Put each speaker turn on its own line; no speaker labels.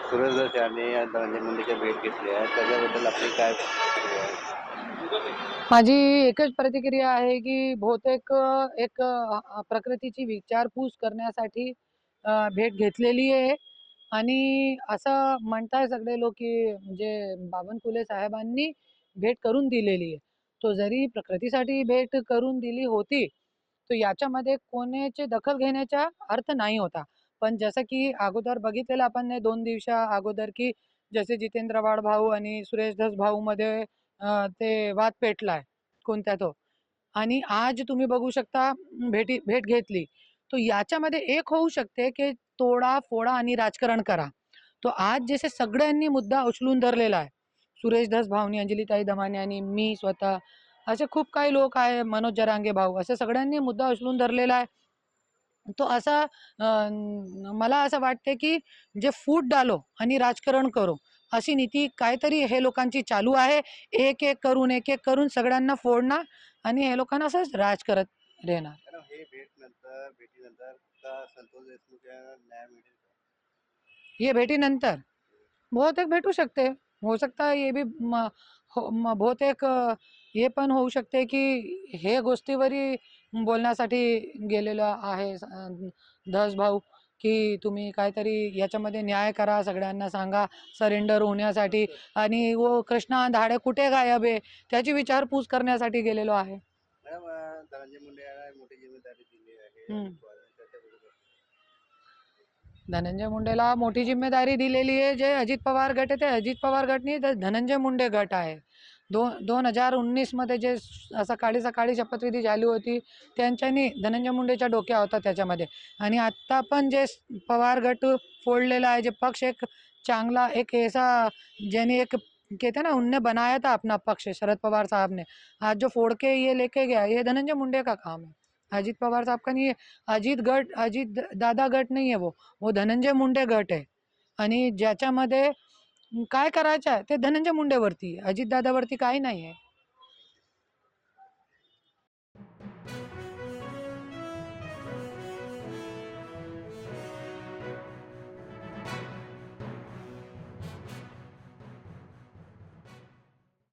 सुरेश यांनी धनंजय मुंडेची भेट घेतली आहे. त्याच्याबद्दल आपली काय
माझी एकच प्रतिक्रिया आहे की बहुतेक एक प्रकृतीची विचारपूस करण्यासाठी भेट घेतलेली आहे. आणि असं म्हणताय सगळे लोक की म्हणजे बावनकुळे साहेबांनी भेट करून दिलेली आहे. तो जरी प्रकृतीसाठी भेट करून दिली होती तर याच्यामध्ये कोणाची दखल घेण्याचा अर्थ नाही होता. पण जसं की अगोदर बघितलेलं आपण दोन दिवसा अगोदर की जसे जितेंद्र वाड भाऊ आणि सुरेश धस भाऊ मध्ये ते वाद पेटलाय कोणत्या तो. आणि आज तुम्ही बघू शकता भेटी भेट घेतली. तो याच्यामध्ये एक होऊ शकते की तोडा फोडा आणि राजकारण करा. तो आज जसे सगळ्यांनी मुद्दा उचलून धरलेला आहे. सुरेश धस भाऊनी अंजलीताई दमाने आणि मी स्वतः असे खूप काही लोक आहे मनोज जरांगे भाऊ असे सगळ्यांनी मुद्दा उचलून धरलेला आहे. तो असा मला असं वाटते की जे फूट डालो आणि राजकारण करो अशी नीती काहीतरी हे लोकांची चालू आहे. एक एक करून एक एक करून सगळ्यांना फोडणार आणि हे लोकांना असंच राज करत राहणार.
हे भेट नंतर भेटीनंतर
बहुतेक भेटू शकते. हो सकता है ये भी हो, बहुतेक हे पण होऊ शकते की हे गोष्टीवरही बोलण्यासाठी गेलेलं आहे धस भाऊ की तुम्ही काहीतरी याच्यामध्ये न्याय करा सगळ्यांना सांगा सरेंडर होण्यासाठी. आणि वो कृष्णा धाडे कुठे गायब आहे? त्याची विचारपूस करण्यासाठी गेलेलो आहे.
धनंजय
मुंडेला मोठी जिम्मेदारी दिलेली आहे. जे अजित पवार गट आहे ते अजित पवार गट नाही तर धनंजय मुंडे गट आहे. दो दोन हजार उन्नीसमध्ये जे सकाळी सकाळी शपथविधी झाली होती त्यांच्यानी धनंजय मुंडेच्या डोक्या होता त्याच्यामध्ये. आणि आत्ता पण जे पवार गट फोडलेला आहे जे पक्ष एक चांगला एक ऐसा ज्याने एक कहते ना उनने बनाया था अपना पक्ष शरद पवार साहब ने आज जो फोड़ के ये लेके गया ये धनंजय मुंडे का काम है. अजित पवार साहब का नहीं है अजित गट अजित दादा गट नाही आहे वो वो धनंजय मुंडे गट आहे आणि ज्याच्यामध्ये काय करायचं आहे? ते धनंजय मुंडेवरती. अजितदादावरती काही नाही आहे